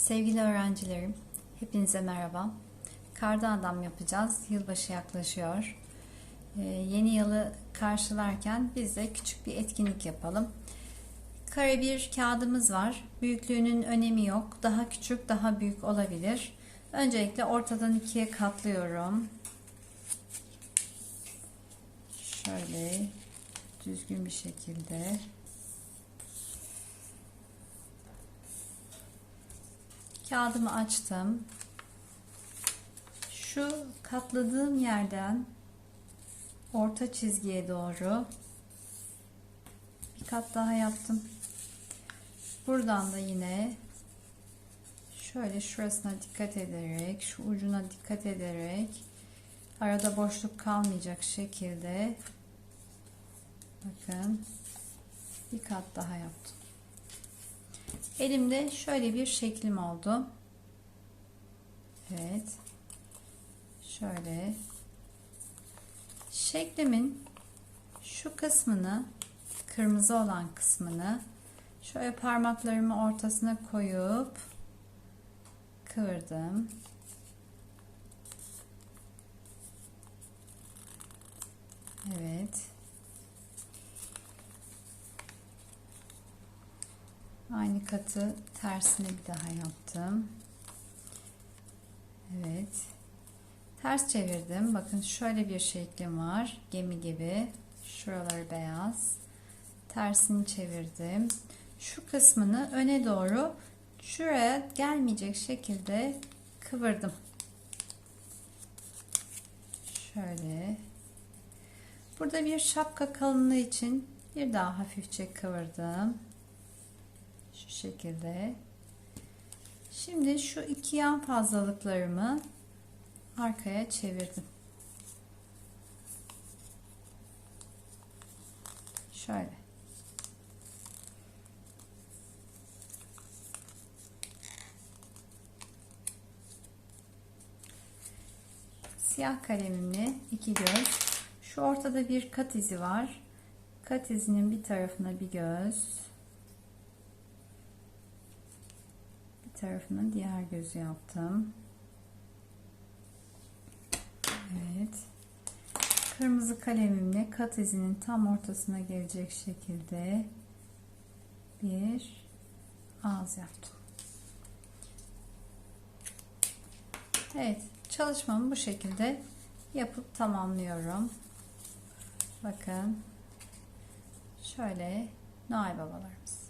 Sevgili öğrencilerim, hepinize merhaba. Kardan adam yapacağız. Yılbaşı yaklaşıyor. Ee, yeni yılı karşılarken biz de küçük bir etkinlik yapalım. Kare bir kağıdımız var. Büyüklüğünün önemi yok. Daha küçük, daha büyük olabilir. Öncelikle ortadan ikiye katlıyorum. Şöyle düzgün bir şekilde. Kağıdımı açtım. Şu katladığım yerden orta çizgiye doğru bir kat daha yaptım. Buradan da yine şöyle şurasına dikkat ederek, şu ucuna dikkat ederek arada boşluk kalmayacak şekilde bakın bir kat daha yaptım. Elimde şöyle bir şeklim oldu. Evet. Şöyle. Şeklimin şu kısmını, kırmızı olan kısmını şöyle parmaklarımı ortasına koyup kıvırdım. Evet. Aynı katı tersine bir daha yaptım. Evet. Ters çevirdim. Bakın şöyle bir şeklim var. Gemi gibi. Şuraları beyaz. Tersini çevirdim. Şu kısmını öne doğru şuraya gelmeyecek şekilde kıvırdım. Şöyle. Burada bir şapka kalınlığı için bir daha hafifçe kıvırdım. Şu şekilde. Şimdi şu iki yan fazlalıklarımı arkaya çevirdim. Şöyle. Siyah kalemimle iki göz. Şu ortada bir kat izi var. Kat izinin bir tarafına bir göz. Bir tarafına diğer gözü yaptım. Evet. Kırmızı kalemimle kat izinin tam ortasına gelecek şekilde bir ağız yaptım. Evet, çalışmamı bu şekilde yapıp tamamlıyorum. Bakın. Şöyle Noel babalarımız.